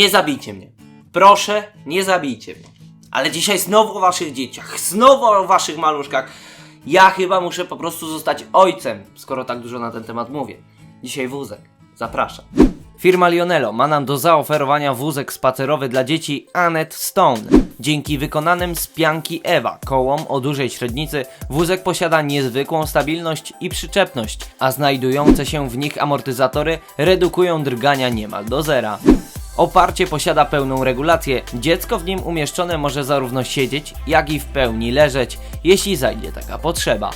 Nie zabijcie mnie. Proszę, nie zabijcie mnie. Ale dzisiaj znowu o waszych dzieciach, znowu o waszych maluszkach. Ja chyba muszę po prostu zostać ojcem, skoro tak dużo na ten temat mówię. Dzisiaj wózek. Zapraszam. Firma Lionello ma nam do zaoferowania wózek spacerowy dla dzieci Annette Stone. Dzięki wykonanym z pianki Ewa kołom o dużej średnicy wózek posiada niezwykłą stabilność i przyczepność, a znajdujące się w nich amortyzatory redukują drgania niemal do zera. Oparcie posiada pełną regulację. Dziecko w nim umieszczone może zarówno siedzieć, jak i w pełni leżeć, jeśli zajdzie taka potrzeba.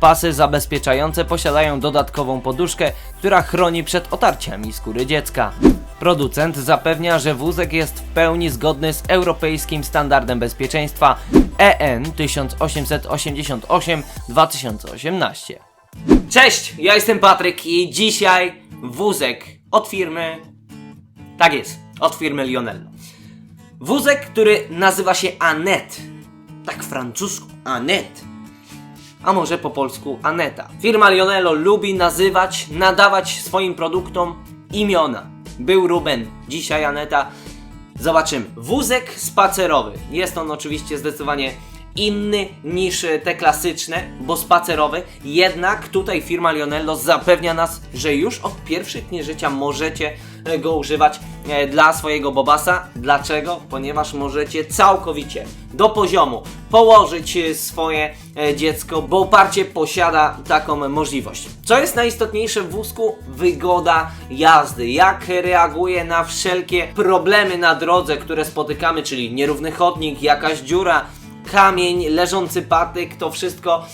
Pasy zabezpieczające posiadają dodatkową poduszkę, która chroni przed otarciami skóry dziecka. Producent zapewnia, że wózek jest w pełni zgodny z europejskim standardem bezpieczeństwa EN 1888-2018. Cześć, ja jestem Patryk i dzisiaj wózek od firmy. Tak jest, od firmy Lionello. Wózek, który nazywa się Annette. Tak francusku, Annette a może po polsku Aneta. Firma Lionello lubi nazywać, nadawać swoim produktom imiona. Był Ruben, dzisiaj Aneta. Zobaczymy. Wózek spacerowy. Jest on oczywiście zdecydowanie inny niż te klasyczne, bo spacerowy. Jednak tutaj firma Lionello zapewnia nas, że już od pierwszych dni życia możecie go używać e, dla swojego bobasa. Dlaczego? Ponieważ możecie całkowicie do poziomu położyć e, swoje e, dziecko, bo oparcie posiada taką możliwość. Co jest najistotniejsze w wózku? Wygoda jazdy. Jak reaguje na wszelkie problemy na drodze, które spotykamy, czyli nierówny chodnik, jakaś dziura, kamień, leżący patyk, to wszystko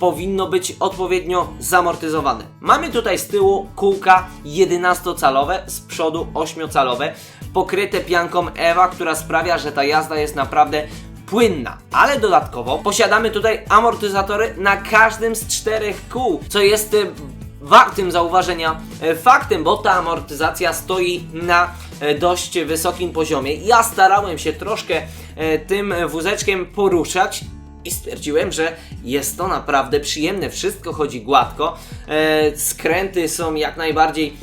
powinno być odpowiednio zamortyzowane. Mamy tutaj z tyłu kółka 11-calowe, z przodu 8-calowe, pokryte pianką Ewa, która sprawia, że ta jazda jest naprawdę płynna, ale dodatkowo posiadamy tutaj amortyzatory na każdym z czterech kół, co jest y, wartym zauważenia e, faktem, bo ta amortyzacja stoi na e, dość wysokim poziomie. Ja starałem się troszkę e, tym wózeczkiem poruszać. I stwierdziłem, że jest to naprawdę przyjemne, wszystko chodzi gładko. E, skręty są jak najbardziej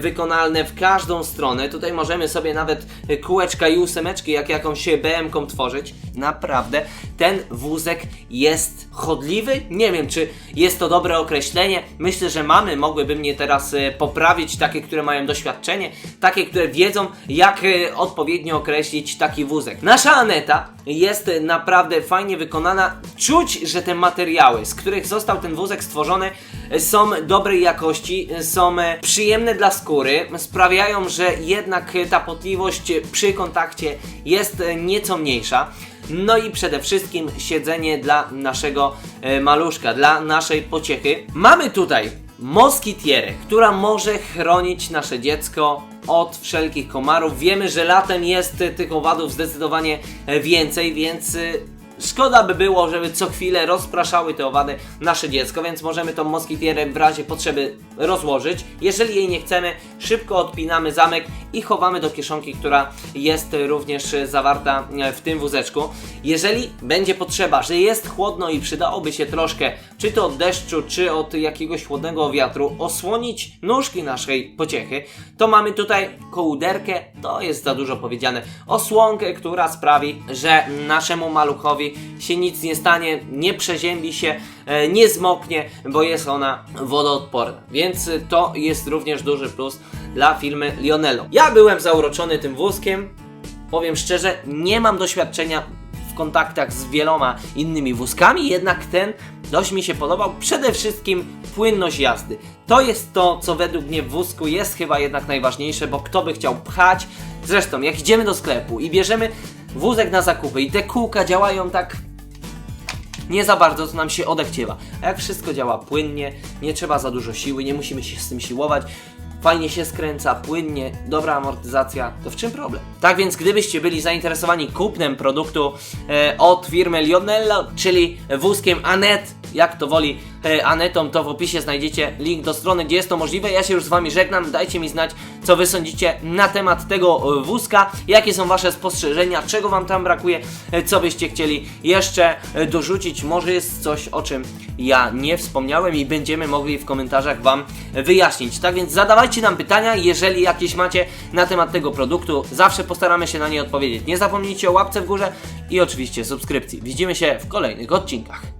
wykonalne w każdą stronę. Tutaj możemy sobie nawet e, kółeczka i ósemeczki jak jakąś BM-ką tworzyć. Naprawdę ten wózek jest chodliwy. Nie wiem, czy jest to dobre określenie. Myślę, że mamy mogłyby mnie teraz e, poprawić, takie, które mają doświadczenie, takie, które wiedzą, jak e, odpowiednio określić taki wózek. Nasza Aneta jest e, naprawdę fajnie wykonana. Czuć, że te materiały, z których został ten wózek stworzony, e, są dobrej jakości, e, są e, przyjemne dla skóry, sprawiają, że jednak ta potliwość przy kontakcie jest nieco mniejsza. No i przede wszystkim siedzenie dla naszego e, maluszka, dla naszej pociechy. Mamy tutaj moskitierę, która może chronić nasze dziecko od wszelkich komarów. Wiemy, że latem jest tych owadów zdecydowanie więcej, więc e, Szkoda by było, żeby co chwilę rozpraszały te owady nasze dziecko, więc możemy tą moskitierę w razie potrzeby rozłożyć. Jeżeli jej nie chcemy, szybko odpinamy zamek i chowamy do kieszonki, która jest również zawarta w tym wózeczku. Jeżeli będzie potrzeba, że jest chłodno i przydałoby się troszkę, czy to od deszczu, czy od jakiegoś chłodnego wiatru, osłonić nóżki naszej pociechy, to mamy tutaj kołderkę, to jest za dużo powiedziane, osłonkę, która sprawi, że naszemu maluchowi się nic nie stanie, nie przeziębi się, e, nie zmoknie, bo jest ona wodoodporna. Więc to jest również duży plus dla firmy Lionello. Ja byłem zauroczony tym wózkiem, powiem szczerze, nie mam doświadczenia w kontaktach z wieloma innymi wózkami, jednak ten dość mi się podobał. Przede wszystkim płynność jazdy. To jest to, co według mnie w wózku jest chyba jednak najważniejsze, bo kto by chciał pchać. Zresztą, jak idziemy do sklepu i bierzemy wózek na zakupy i te kółka działają tak nie za bardzo, to nam się odechciewa. A jak wszystko działa płynnie, nie trzeba za dużo siły, nie musimy się z tym siłować, fajnie się skręca, płynnie, dobra amortyzacja, to w czym problem? Tak więc gdybyście byli zainteresowani kupnem produktu e, od firmy Lionello, czyli wózkiem Anet, jak to woli Anetą, to w opisie znajdziecie link do strony, gdzie jest to możliwe. Ja się już z Wami żegnam. Dajcie mi znać, co Wy sądzicie na temat tego e, wózka, jakie są Wasze spostrzeżenia, czego Wam tam brakuje, e, co byście chcieli jeszcze e, dorzucić. Może jest coś, o czym ja nie wspomniałem i będziemy mogli w komentarzach Wam wyjaśnić. Tak więc zadawajcie nam pytania, jeżeli jakieś macie na temat tego produktu. Zawsze postaramy się na nie odpowiedzieć. Nie zapomnijcie o łapce w górze i oczywiście subskrypcji. Widzimy się w kolejnych odcinkach.